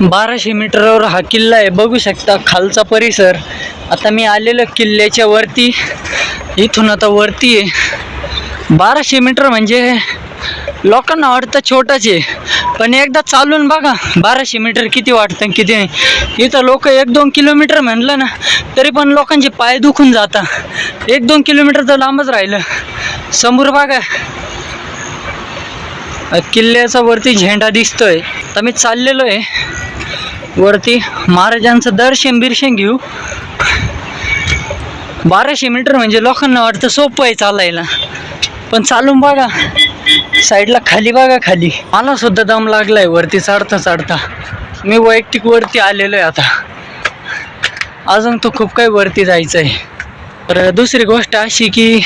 बाराशे मीटरवर हा किल्ला आहे. बघू शकता खालचा परिसर. आता मी आलेलो किल्ल्याच्या वरती. इथून आता वरती आहे. बाराशे मीटर म्हणजे लोकांना वाटतं छोटाच आहे. पण एकदा चालून बघा बाराशे मीटर किती वाटतं किती नाही. इथं लोक एक दोन किलोमीटर म्हणलं ना तरी पण लोकांचे पाय दुखून जाता एक दोन किलोमीटर तर लांबच राहिलं. समोर बघा किल्ल्याचा वरती झेंडा दिसतोय. तर मी चाललेलो आहे. वरती महाराजांचं दर्शन बिरशन घेऊ. बाराशे मीटर म्हणजे लोकांना वाटतं सोपं आहे चालायला. पण चालून बघा. साईडला खाली बघा खाली. मला सुद्धा दम लागलाय वरती चढता चढता. मी वैयक्तिक वरती आलेलो आहे आता. अजून तो खूप काही वरती जायचं आहे तर दुसरी गोष्ट अशी की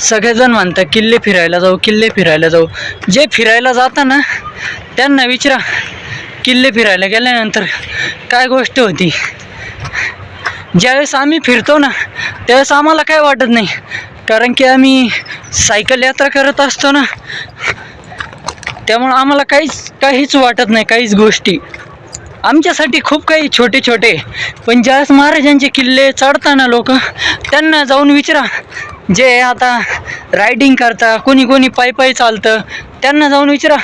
सगळेजण म्हणतात किल्ले फिरायला जाऊ किल्ले फिरायला जाऊ. जे फिरायला जाता ना त्यांना विचारा किल्ले फिरायला गेल्यानंतर काय गोष्ट होती? ज्यावेळेस आम्ही फिरतो ना त्यावेळेस आम्हाला काय वाटत नाही? कारण की आम्ही सायकल यात्रा करत असतो ना त्यामुळं आम्हाला काहीच काहीच वाटत नाही काहीच गोष्टी. आमच्यासाठी खूप काही छोटे छोटे पण ज्यावेळेस महाराजांचे किल्ले चढताना लोक त्यांना जाऊन विचारा जे आता रायडिंग करता कोणी कोणी पायी पायी चालतं त्यांना जाऊन विचारा.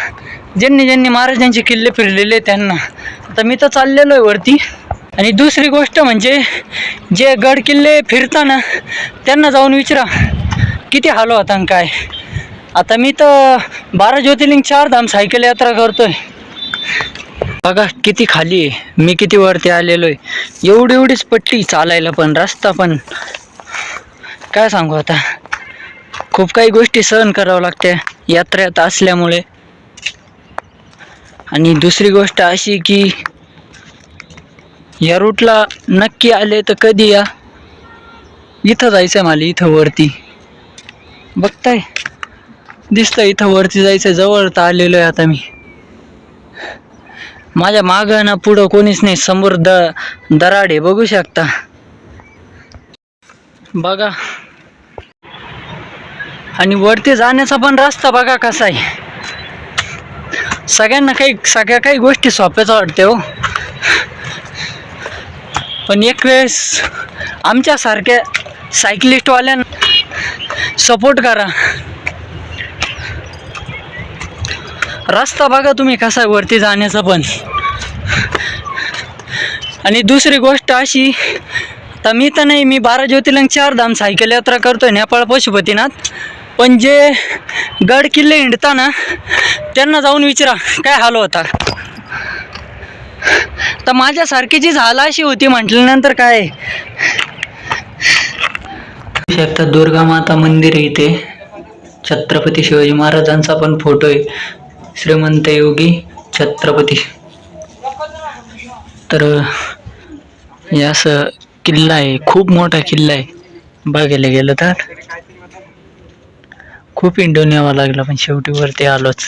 ज्यांनी ज्यांनी महाराजांचे किल्ले फिरलेले त्यांना. आता मी तर चाललेलो आहे वरती. आणि दुसरी गोष्ट म्हणजे जे गड किल्ले फिरताना त्यांना जाऊन विचारा. किती हालो होता आणि काय. आता मी तर बारा ज्योतिर्लिंग चार धाम सायकल यात्रा करतोय. बघा किती खाली आहे. मी किती वरती आलेलो आहे. एवढी एवढीच पट्टी चालायला पण रस्ता पण काय सांगू आता? खूप काही गोष्टी सहन करावं लागते यात्रेत असल्यामुळे. आणि दुसरी गोष्ट अशी की या रूटला नक्की आले तर कधी या? इथं जायचं आहे मला इथं वरती. बघताय? दिसतंय इथं वरती जायचं जवळ तर आलेलो आहे आता मी. माझ्या मागं ना पुढं कोणीच नाही समोर द दराडे बघू शकता. बघा. आणि वरती जाण्याचा पण रस्ता बघा कसा आहे. सगळ्यांना काही सगळ्या काही गोष्टी सोप्याच वाटते हो. पण एक वेळेस आमच्यासारख्या सायकलिस्टवाल्यांना सपोर्ट करा. रस्ता बघा तुम्ही कसा आहे वरती जाण्याचा पण. आणि दुसरी गोष्ट अशी तर मी तर नाही मी बारा ज्योतिर्लिंग चार धाम सायकल यात्रा करतोय नेपाळ पशुपतीनाथ. पण जे गड किल्ले हिंडताना त्यांना जाऊन विचारा काय हाल होता. तर माझ्यासारखी जी झाला अशी होती म्हटल्यानंतर काय? शकता दुर्गा माता मंदिर आहे इथे. छत्रपती शिवाजी महाराजांचा पण फोटो आहे. श्रीमंत योगी छत्रपती. तर यास असं किल्ला आहे. खूप मोठा किल्ला आहे. बघायला गेलं तर. खूप इंडोन यावं लागलं पण शेवटी वरती आलोच.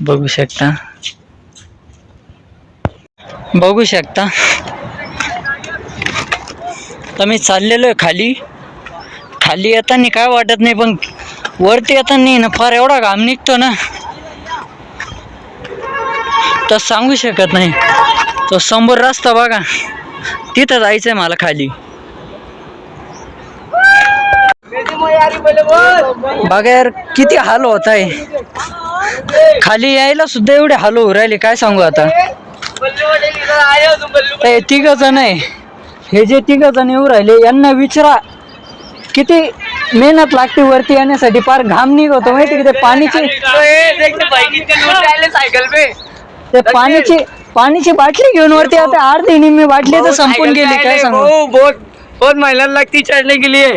बघू शकता. बघू शकता. तर मी चाललेलो आहे खाली. खाली येताना काय वाटत नाही पण वरती येताना ना फार एवढा घाम निघतो ना. तर सांगू शकत नाही. तो समोर रस्ता बघा. तिथं जायचं आहे मला खाली. बघा किती हाल होत आहे खाली यायला सुद्धा एवढे हाल होऊ राहिले काय सांगू आता? ते तिघ जण आहे. हे जे तिघ जण येऊ राहिले यांना विचारा किती मेहनत लागते वरती येण्यासाठी. फार घाम निघतो माहिती की? ते पाणीची ते पाण्याची पाण्याची बाटली घेऊन वरती आता अर्धी निम्मी बाटली तर संपून गेली काय सांगू? बहुत बहुत मेहनत लागती चढ़ने के लिए